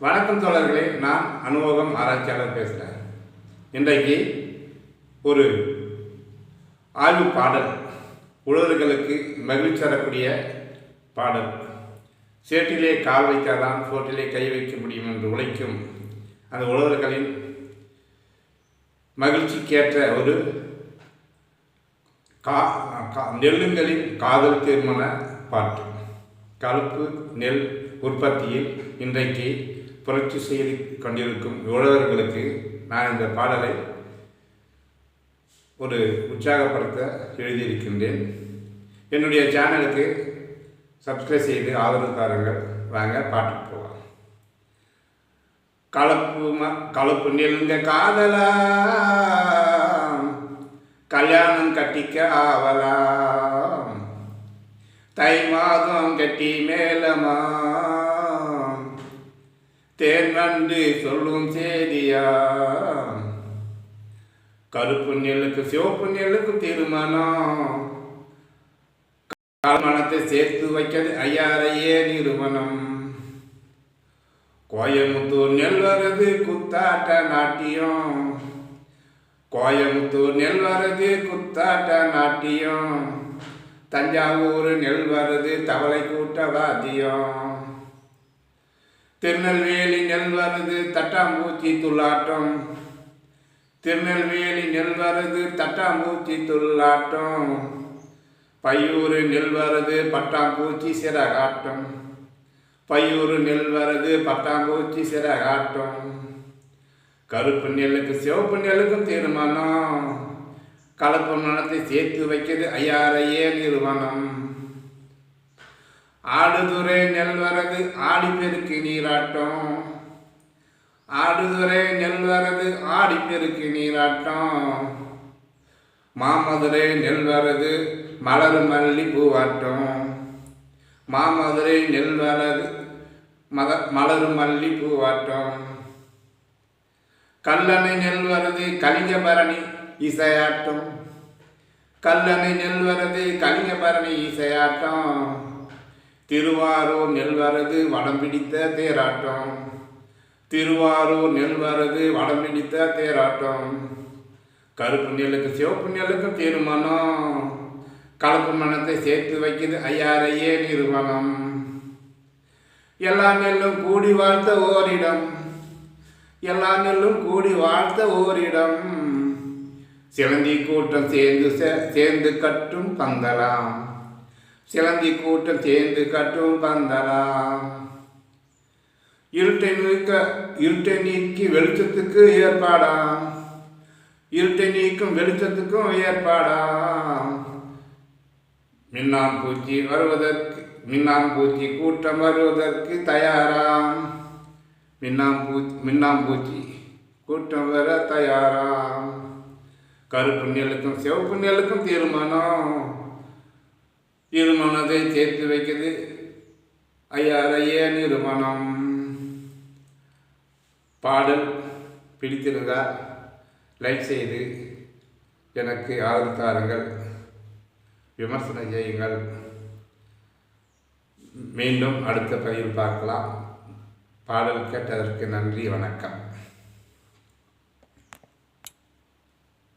வணக்கம் தோழர்களே நான் அனுபவம் ஆராய்ச்சியாளர் பேசுகிறேன் இன்றைக்கு ஒரு ஆய்வு பாடல் உழவர்களுக்கு மகிழ்ச்சி தரக்கூடிய பாடல். சேட்டிலே கால் வைத்தாதான் சோட்டிலே கை வைக்க முடியும் என்று உழைக்கும் அந்த உழவர்களின் மகிழ்ச்சிக்கேற்ற ஒரு கா கா- நெல்லுங்களின் காதல் திருமண பாட்டு. கலப்பு நெல் உற்பத்தியில் இன்றைக்கு புரட்சி செய்து கொண்டிருக்கும் உழவர்களுக்கு நான் இந்த பாடலை ஒரு உற்சாகப்படுத்த எழுதியிருக்கின்றேன். என்னுடைய சேனலுக்கு சப்ஸ்கிரைப் செய்து ஆதரவு தாருங்கள். வாங்க பாட்டு போகலாம். கலப்பு ம கலப்பு நெல்லுங்க காதலா கல்யாணம் கட்டிக்க ஆவலாம். தை மாதம் கட்டி மேலமா தேன் நன்றி சொல்லும் சேதியா. கருப்பு நெல்லுக்கு சிவப்பு நெல்லுக்கு திருமணம். கல்மணத்தை சேர்த்து வைக்கிறது ஐயாரையே நிறுவனம். கோயமுத்தூர் நெல் வரது குத்தாட்ட நாட்டியம். கோயமுத்தூர் நெல் வரது குத்தாட்ட நாட்டியம். தஞ்சாவூர் நெல் வரது தவளை கூட்ட வாத்தியம். திருநெல்வேலி நெல்வரது தட்டாம்பூச்சி துள்ளாட்டம். திருநெல்வேலி நெல்வரது தட்டாம்பூச்சி துள்ளாட்டம். பையூர் நெல்வரது பட்டாம்பூச்சி சிறகாட்டம். பையூர் நெல்வரது பட்டாம்பூச்சி சிறகாட்டம். கருப்பு நெல்லுக்கு சிவப்பு நெல்லுக்கும் தீர்மானம். கலப்பு மனத்தை சேர்த்து வைக்கிறது ஐயாரையே நிறுவனம். ஆடுதுறை நெல்வரது ஆடிப்பெருக்கு நீராட்டம். ஆடுதுறை நெல்வரது ஆடிப்பெருக்கு நீராட்டம். மாமதுரை நெல்வரது மலர் மல்லி பூவாட்டம். மாமதுரை நெல்வரது மத மலர் மல்லி பூவாட்டம். கல்லணை நெல்வரது கலிங்கபரணி இசையாட்டம். கல்லணை நெல்வரது கலிங்கபரணி இசையாட்டம். திருவாரூர் நெல்வரது வடம் பிடித்த தேராட்டம். திருவாரூர் நெல் வரது வடம் பிடித்த தேராட்டம். கருப்பு நெல்லுக்கு சிவப்பு நெல்லுக்கு திருமணம் கலப்பு மனத்தை சேர்த்து வைக்குது ஐயாரையே நிறுவனம். எல்லா நெல்லும் கூடி வாழ்த்த ஓரிடம். எல்லா நெல்லும் கூடி வாழ்த்த ஓரிடம். சிலந்தி கூட்டம் சேர்ந்து சே- சேர்ந்து கட்டும் பந்தலாம். சிலந்தி கூட்டம் சேர்ந்து கட்டும் பந்தலாம் இருட்டை நீக்க இருட்டை நீக்கி வெளிச்சத்துக்கு ஏற்பாடாம். இருட்டை நீக்கும் வெளிச்சத்துக்கும் ஏற்பாடாம். மின்னாம்பூச்சி வருவதற்கு மின்னாம்பூச்சி கூட்டம் வருவதற்கு தயாராம். மின்னாம்பூச்சி மின்னாம்பூச்சி கூட்டம் வர தயாராம். கருப்பு நெல்லுக்கும் சிவப்பு நெல்லுக்கும் தீர்மானம். இருமனதை சேர்த்து வைக்குது ஐயாரையே நிறுவனம். பாடல் பிடித்திருந்தால் லைக் செய்து எனக்கு ஆதரவு தாருங்கள். விமர்சனம் செய்யுங்கள். மீண்டும் அடுத்த பதிவில் பார்க்கலாம். பாடல் கேட்டதற்கு நன்றி வணக்கம்.